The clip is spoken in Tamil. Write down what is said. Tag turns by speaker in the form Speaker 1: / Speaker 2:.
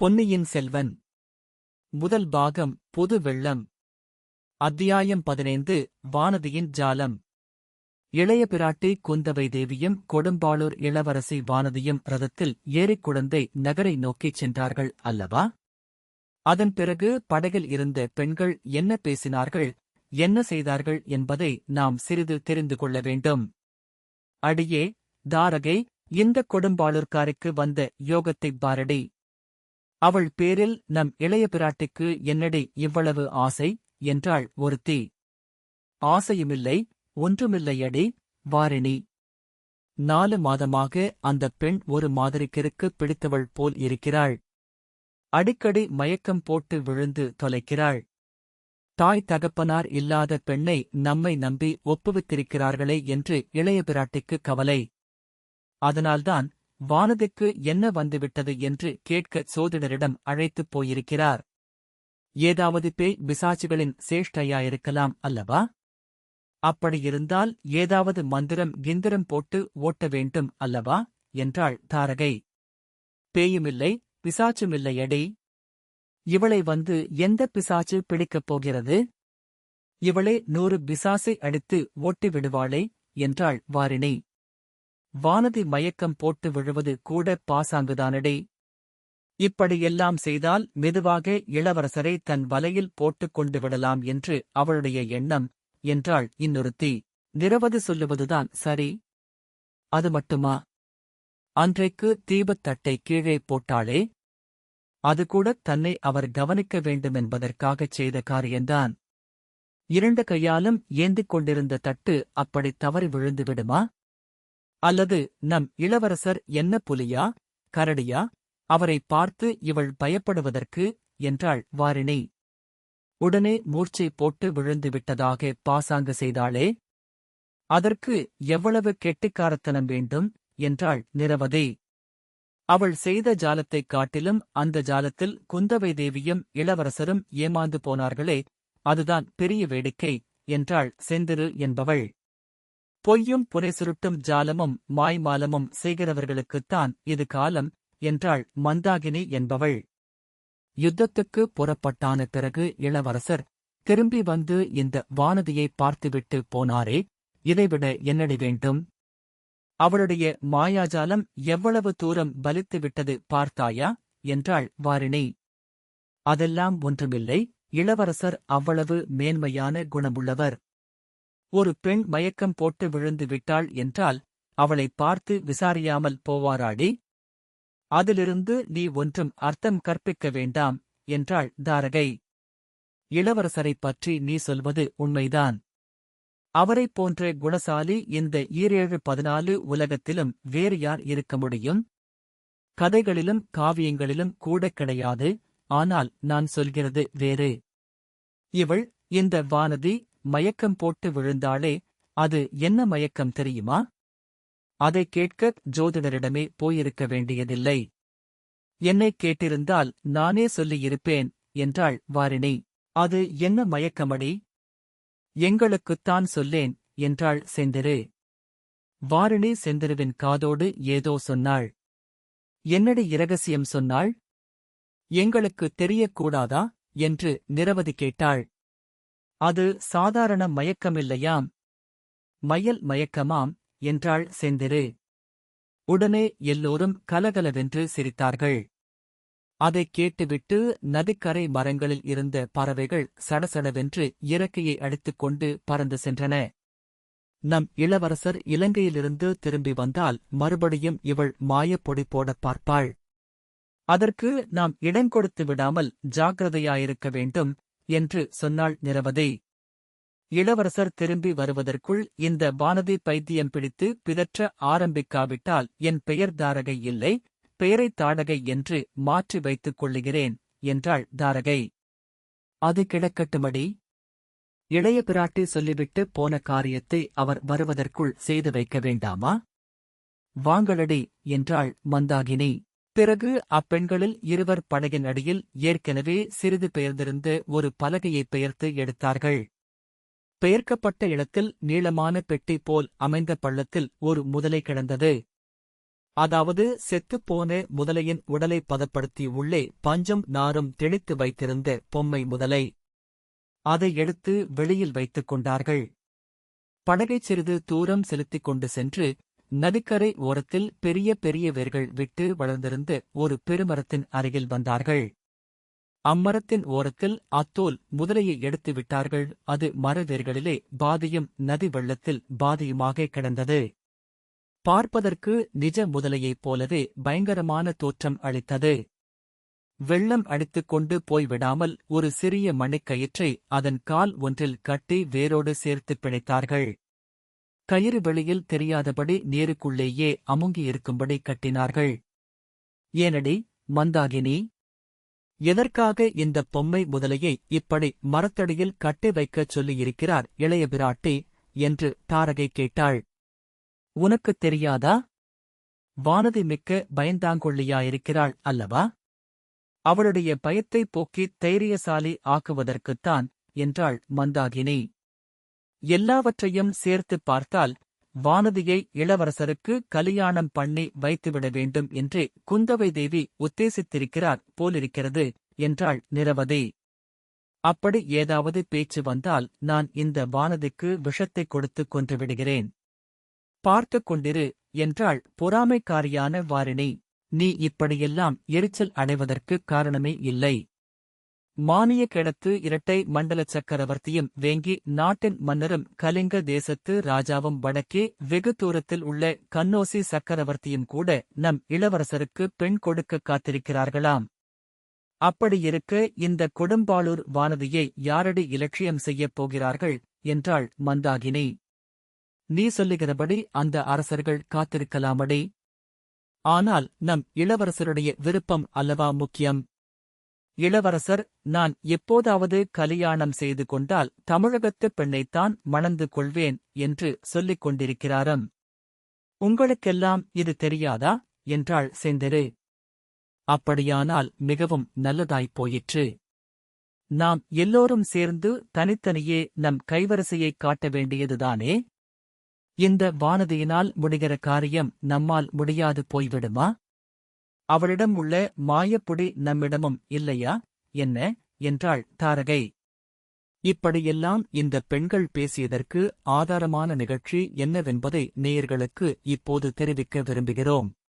Speaker 1: பொன்னியின் செல்வன். முதல் பாகம் புது வெள்ளம். அத்தியாயம் பதினைந்து வானதியின் ஜாலம். இளைய பிராட்டி குந்தவை தேவியும் கொடும்பாளூர் இளவரசி வானதியும் ரதத்தில் ஏறிக் குழந்தை நகரை நோக்கிச் சென்றார்கள் அல்லவா? அதன் பிறகு படகில் இருந்த பெண்கள் என்ன பேசினார்கள் என்ன செய்தார்கள் என்பதை நாம் சிறிது தெரிந்து கொள்ள வேண்டும். அடியே தாரகை இந்த கொடும்பாளூர்காருக்கு வந்த யோகத்தைப் பாரடி. அவள் பேரில் நம் இளைய பிராட்டிக்கு என்னடி இவ்வளவு ஆசை? என்றாள் ஒருத்தி. ஆசையுமில்லை ஒன்றுமில்லையடி வாரிணி. நாலு மாதமாக அந்தப் பெண் ஒரு மாதிரி பிடித்தவள் போல் இருக்கிறாள். அடிக்கடி மயக்கம் போட்டு விழுந்து தொலைக்கிறாள். தாய் தகப்பனார் இல்லாத பெண்ணை நம்மை நம்பி ஒப்புவித்திருக்கிறார்களே என்று இளைய பிராட்டிக்கு கவலை. அதனால்தான் வானதிக்கு என்ன வந்துவிட்டது என்று கேட்க சோதிடரிடம் அழைத்துப் போயிருக்கிறார். ஏதாவது பேய் பிசாச்சுகளின் சேஷ்டையாயிருக்கலாம் அல்லவா? அப்படியிருந்தால் ஏதாவது மந்திரம் கிந்திரம் போட்டு ஓட்ட வேண்டும் அல்லவா? என்றாள் தாரகை. பேயுமில்லை பிசாச்சுமில்லையடி இவளை வந்து எந்த பிசாச்சு பிடிக்கப் போகிறது? இவளே நூறு பிசாசை அடித்து ஓட்டி விடுவாளே என்றாள் வாரிணி. வானதி மயக்கம் போட்டு விழுவது கூட பாசாங்குதானடே. இப்படியெல்லாம் செய்தால் மெதுவாக இளவரசரை தன் வலையில் போட்டுக் கொண்டு விடலாம் என்று அவளுடைய எண்ணம் என்றாள் இன்னொருத்தி. நிரவது சொல்லுவதுதான் சரி. அது மட்டுமா? அன்றைக்கு தீபத்தட்டை கீழே போட்டாளே? அது கூட தன்னை அவர் கவனிக்க வேண்டுமென்பதற்காகச் செய்த காரியம்தான். இரண்டு கையாலும் ஏந்திக் கொண்டிருந்த தட்டு அப்படி தவறி விழுந்து விடுமா? அல்லது நம் இளவரசர் என்ன புலியா கரடியா? அவரை பார்த்து இவள் பயப்படுவதற்கு என்றாள் வாரிணி. உடனே மூர்ச்சை போட்டு விழுந்து விட்டதாக பாசாங்கு செய்தாளே. அதற்கு எவ்வளவு கெட்டிக்காரத்தனம் வேண்டும் என்றாள் நிரவதி. அவள் செய்த ஜாலத்தைக் காட்டிலும் அந்த ஜாலத்தில் குந்தவை தேவியும் இளவரசரும் ஏமாந்து போனார்களே அதுதான் பெரிய வேடிக்கை என்றாள் செந்திரு என்பவள். பொய்யும் புரை சுருட்டும் ஜாலமும் மாய்மாலமும் செய்கிறவர்களுக்குத்தான் இது காலம் என்றாள் மந்தாகினி என்பவள். யுத்தத்துக்கு புறப்பட்டான பிறகு இளவரசர் திரும்பி வந்து இந்த வானதியை பார்த்துவிட்டு போனாரே இதைவிட என்னடி வேண்டும்? அவளுடைய மாயாஜாலம் எவ்வளவு தூரம் பலித்துவிட்டது பார்த்தாயா? என்றாள் வாரிணி. அதெல்லாம் ஒன்றுமில்லை இளவரசர் அவ்வளவு மேன்மையான குணமுள்ளவர். ஒரு பெண் மயக்கம் போட்டு விழுந்து விட்டாள் என்றால் அவளை பார்த்து விசாரியாமல் போவாராடி? அதிலிருந்து நீ ஒன்றும் அர்த்தம் கற்பிக்க வேண்டாம் என்றாள் தாரகை. இளவரசரைப் பற்றி நீ சொல்வது உண்மைதான். அவரைப் போன்ற குணசாலி இந்த ஈரேழு பதினாலு உலகத்திலும் வேறு யார் இருக்க முடியும்? கதைகளிலும் காவியங்களிலும் கூட கிடையாது ஆனால் நான் சொல்கிறது வேறு. இவள் இந்த வானதி மயக்கம் போட்டு விழுந்தாளே அது என்ன மயக்கம் தெரியுமா? அதை கேட்க ஜோதிடரிடமே போயிருக்க வேண்டியதில்லை. என்னைக் கேட்டிருந்தால் நானே சொல்லியிருப்பேன் என்றாள் வாரிணி. அது என்ன மயக்கமடி? எங்களுக்குத்தான் சொல்லேன் என்றாள் செந்திரு. வாரிணி செந்திருவின் காதோடு ஏதோ சொன்னாள். என்னடி இரகசியம் சொன்னாள்? எங்களுக்கு தெரியக்கூடாதா? என்று நிரவதி கேட்டாள். அது சாதாரண மயக்கமில்லையாம். மயல் மயக்கமாம் என்றாள் செந்திரு. உடனே எல்லோரும் கலகலவென்று சிரித்தார்கள். அதைக் கேட்டுவிட்டு நதிக்கரை மரங்களில் இருந்த பறவைகள் சடசடவென்று இறக்கையை அடித்துக் கொண்டு பறந்து சென்றன. நம் இளவரசர் இலங்கையிலிருந்து திரும்பி வந்தால் மறுபடியும் இவள் மாயப்பொடி போடப் பார்ப்பாள். அதற்கு நாம் இடங்கொடுத்து விடாமல் ஜாக்கிரதையாயிருக்க வேண்டும் என்று சொன்னாள் நிரவதி. இளவரசர் திரும்பி வருவதற்குள் இந்த வானதி பைத்தியம் பிடித்து பிதற்ற ஆரம்பிக்காவிட்டால் என் பெயர் தாரகை இல்லை பெயரைத் தாடகை என்று மாற்றி வைத்துக் கொள்ளுகிறேன் என்றாள் தாரகை. அது கிடக்கட்டுமடி இளைய பிராட்டி சொல்லிவிட்டு போன காரியத்தை அவர் வருவதற்குள் செய்து வைக்க வேண்டாமா? வாங்களடி என்றாள் மந்தாகினி. பிறகு அப்பெண்களில் இருவர் படகின் அடியில் ஏற்கனவே சிறிது பெயர்ந்திருந்த ஒரு பலகையை பெயர்த்து எடுத்தார்கள். பெயர்க்கப்பட்ட இடத்தில் நீளமான பெட்டி போல் அமைந்த பள்ளத்தில் ஒரு முதலை கிடந்தது. அதாவது செத்துப்போன முதலையின் உடலை பதப்படுத்தி உள்ளே பஞ்சம் நாரும் தெளித்து வைத்திருந்த பொம்மை முதலை. அதை எடுத்து வெளியில் வைத்துக் கொண்டார்கள். படகைச் சிறிது தூரம் செலுத்திக் கொண்டு சென்று நதிக்கரை ஓரத்தில் பெரிய பெரிய வேர்கள் விட்டு வளர்ந்திருந்து ஒரு பெருமரத்தின் அருகில் வந்தார்கள். அம்மரத்தின் ஓரத்தில் அத்தோல் முதலையை எடுத்து விட்டார்கள். அது மரவேர்களிலே பாதியும் நதி வெள்ளத்தில் பாதியுமாக கிடந்தது. பார்ப்பதற்கு நிஜ முதலையைப் போலவே பயங்கரமான தோற்றம் அளித்தது. வெள்ளம் அடித்துக் கொண்டு போய்விடாமல் ஒரு சிறிய மணிக்கயிற்றை அதன் கால் ஒன்றில் கட்டி வேரோடு சேர்த்துப் பிணைத்தார்கள். கயிறு வெளியில் தெரியாதபடி நேருக்குள்ளேயே அமுங்கியிருக்கும்படி கட்டினார்கள். ஏனடி மந்தாகினி? எதற்காக இந்த பொம்மை முதலையை இப்படி மரத்தடியில் கட்டி வைக்கச் சொல்லியிருக்கிறார் இளைய பிராட்டி? என்று தாரகை கேட்டாள். உனக்குத் தெரியாதா? வானதி மிக்க பயந்தாங்கொள்ளியாயிருக்கிறாள் அல்லவா? அவளுடைய பயத்தை போக்கி தைரியசாலி ஆக்குவதற்குத்தான் என்றாள் மந்தாகினி. எல்லாவற்றையும் சேர்த்துப் பார்த்தால் வானதியை இளவரசருக்கு கலியாணம் பண்ணி வைத்துவிட வேண்டும் என்று குந்தவை தேவி உத்தேசித்திருக்கிறார் போலிருக்கிறது என்றாள் நிரவதி. அப்படி ஏதாவது பேச்சு வந்தால் நான் இந்த வானதிக்கு விஷத்தைக் கொடுத்துக் கொன்றுவிடுகிறேன் பார்த்துக் கொண்டிரு என்றாள் பொறாமைக்காரியான வாரிணி. நீ இப்படியெல்லாம் எரிச்சல் அடைவதற்கு காரணமே இல்லை. மானிய கிழத்து இரட்டை மண்டல சக்கரவர்த்தியும் வேங்கி நாட்டின் மன்னரும் கலிங்க தேசத்து ராஜாவும் வடக்கே வெகு தூரத்தில் உள்ள கன்னோசி சக்கரவர்த்தியும் கூட நம் இளவரசருக்கு பெண் கொடுக்க காத்திருக்கிறார்களாம். அப்படியிருக்க இந்த கொடும்பாளூர் வானதியை யாரடி இலட்சியம் செய்யப் போகிறார்கள்? என்றாள் மந்தாகினி. நீ சொல்லுகிறபடி அந்த அரசர்கள் காத்திருக்கலாமடி? ஆனால் நம் இளவரசருடைய விருப்பம் அல்லவா முக்கியம்? இளவரசர் நான் எப்போதாவது கலியாணம் செய்து கொண்டால் தமிழகத்துப் பெண்ணைத்தான் மணந்து கொள்வேன் என்று சொல்லிக் கொண்டிருக்கிறாரம். உங்களுக்கெல்லாம் இது தெரியாதா? என்றாள் செந்தரு. அப்படியானால் மிகவும் நல்லதாய்ப் போயிற்று. நாம் எல்லோரும் சேர்ந்து தனித்தனியே நம் கைவரிசையைக் காட்ட வேண்டியதுதானே? இந்த வானதியினால் முடிகிற காரியம் நம்மால் முடியாது போய்விடுமா? அவளிடம் உள்ள மாயப்புடி நம்மிடமும் இல்லையா? என்ன? என்றாள் தாரகை. இப்படியெல்லாம் இந்த பெண்கள் பேசியதற்கு ஆதாரமான நிகழ்ச்சி என்னவென்பதை நேயர்களுக்கு இப்போது தெரிவிக்க விரும்புகிறோம்.